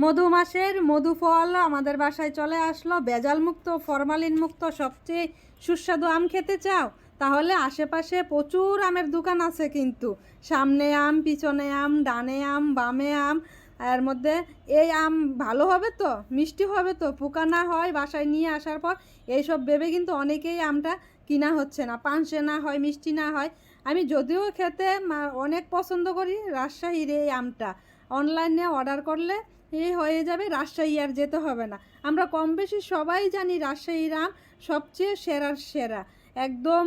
মধু মাসের মধু ফল আমাদের বাসায় চলে আসলো। বেজাল মুক্ত ফরমালিন মুক্ত সবচেয়ে সুস্বাদু আম খেতে চাও? তাহলে আশেপাশে প্রচুর আমের দোকান আছে কিন্তু। সামনে আম, পিছনে আম, ডানে আম, বামে আম এর মধ্যে এই আম ভালো হবে তো, মিষ্টি হবে তো, পোকা না হয় বাসায় নিয়ে আসার পর এইসব ভেবে কিন্তু অনেকেই আমটা কিনা হচ্ছে না, পানসে না হয়, মিষ্টি না হয়। আমি যদিও খেতে অনেক পছন্দ করি রাজশাহীর এই আমটা। অনলাইনে অর্ডার করলে এই হয়ে যাবে রাজশাহী আর যেতে হবে না। আমরা কম বেশি সবাই জানি রাজশাহীর আম সবচেয়ে সেরার সেরা। একদম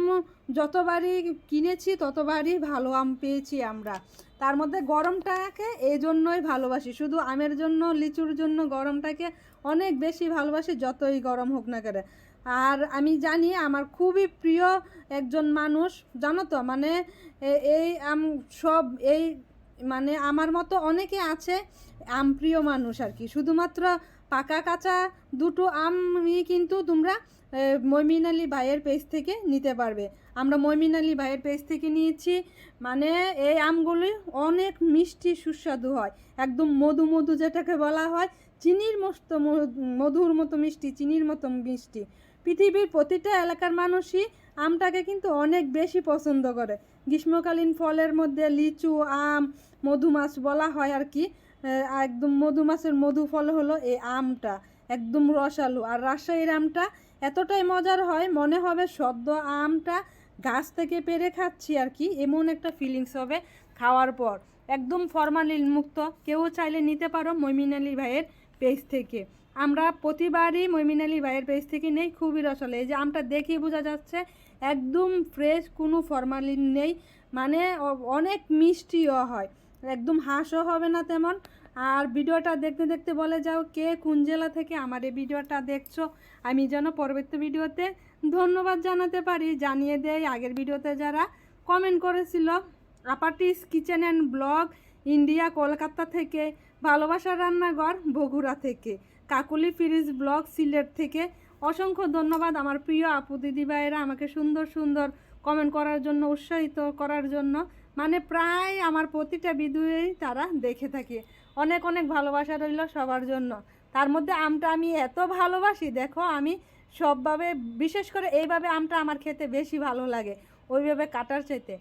যতবারই কিনেছি, ততবারই ভালো আম পেয়েছি আমরা। তার মধ্যে গরমটাকে এই জন্যই ভালোবাসি। শুধু আমের জন্য, লিচুর জন্য গরমটাকে অনেক বেশি ভালোবাসি, যতই গরম হোক না কেন। আর আমি জানি আমার খুবই প্রিয় একজন মানুষ, জানো তো? মানে এই আম সব, এই মানে আমার মতো অনেকে আছে, আম প্রিয় মানুষ আর কি। শুধুমাত্র পাকা কাঁচা দুটো আমই কিন্তু তোমরা মইমিন আলী ভাইয়ের পেজ থেকে নিতে পারবে। আমরা মইমিন আলী ভাইয়ের পেজ থেকে নিয়েছি মানে এই আমগুলি অনেক মিষ্টি সুস্বাদু হয়। একদম মধু মধু যেটাকে বলা হয়, চিনির মতো ম- মধুর মতো মিষ্টি, চিনির মতো মিষ্টি। পৃথিবীর প্রতিটা এলাকার মানুষই আমটাকে কিন্তু অনেক বেশি পছন্দ করে। গ্রীষ্মকালীন ফলের মধ্যে লিচু, আম মধুমাছ বলা হয় আর কি। একদম মধুমাছের মধু ফল হলো এই আমটা, একদম রসালো। আর রাজশাহীর আমটা এতটাই মজার হয়, মনে হবে সদ্য আমটা গাছ থেকে পেরে খাচ্ছি আর কি, এমন একটা ফিলিংস হবে খাওয়ার পর। একদম ফরমালিন মুক্ত, কেউ চাইলে নিতে পারো মইমিন আলী ভাইয়ের পেজ থেকে। আমরা প্রতিবারই মইমিন আলী ভাইয়ের পেজ থেকে নেই, খুবই রসালো এই যে আমটা দেখেই বোঝা যাচ্ছে, একদম ফ্রেশ কোনো ফরমালিন নেই। মানে অনেক মিষ্টিও হয়। একদম হাঁসও হবে না তেমন। আর ভিডিওটা দেখতে দেখতে বলে যাও কে কোন জেলা থেকে আমার এই ভিডিওটা দেখছ। আমি যেন পরবর্তী ভিডিওতে ধন্যবাদ জানাতে পারি। জানিয়ে দেয় আগের ভিডিওতে যারা কমেন্ট করেছিল আপাটিস kitchen and blog India, Kolkata থেকে, ভালোবাসার রান্নাঘর বগুড়া থেকে। কাকুলি ফিরিজ ব্লগ সিলেট থেকে। অসংখ্য ধন্যবাদ আমার প্রিয় আপু দিদি ভাইয়েরা আমাকে সুন্দর সুন্দর কমেন্ট করার জন্য, উৎসাহিত করার জন্য। মানে প্রায় আমার প্রতিটা ভিডিওই তারা দেখে থাকে। অনেক অনেক ভালোবাসা রইল সবার জন্য। তার মধ্যে আমটা আমি এত ভালোবাসি, দেখো আমি সবভাবে, বিশেষ করে এইভাবে আমটা আমার খেতে বেশি ভালো লাগে। ওইভাবে কাটার চাইতে।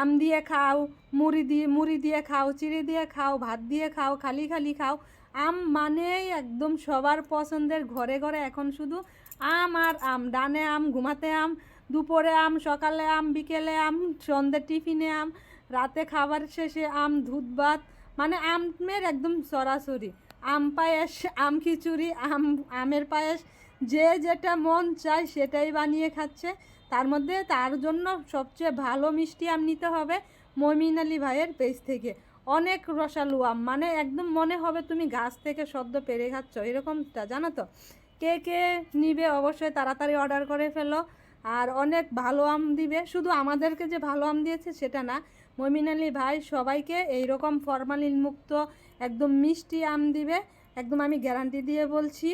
আম দিয়ে খাও, মুড়ি দিয়ে মুড়ি দিয়ে খাও, চিড়ে দিয়ে খাও, ভাত দিয়ে খাও, খালি খালি খাও। আম মানেই একদম সবার পছন্দের ঘরে ঘরে এখন শুধু আম আর আম। ডানে আম, ঘুমাতে আম, দুপুরে আম, সকালে আম, বিকেলে আম, সন্ধ্যে টিফিনে আম, রাতে খাবার শেষে আম দুধ ভাত মানে আমের একদম সরাসরি। আম পায়েস, আম খিচুড়ি, আম আমের পায়েস, যে যেটা মন চায় সেটাই বানিয়ে খাচ্ছে। তার মধ্যে তার জন্য সবচেয়ে ভালো মিষ্টি আম নিতে হবে মমিন আলী ভাইয়ের পেজ থেকে। অনেক রসালু আম মানে একদম মনে হবে তুমি গাছ থেকে সদ্য পেরে খাচ্ছ, এরকমটা, জানো তো? কে কে নিবে অবশ্যই তাড়াতাড়ি অর্ডার করে ফেলো। আর অনেক ভালো আম দিবে, শুধু আমাদেরকে যে ভালো আম দিয়েছে সেটা না, মমিন আলী ভাই সবাইকে এইরকম ফরমালিনমুক্ত একদম মিষ্টি আম দিবে। একদম আমি গ্যারান্টি দিয়ে বলছি।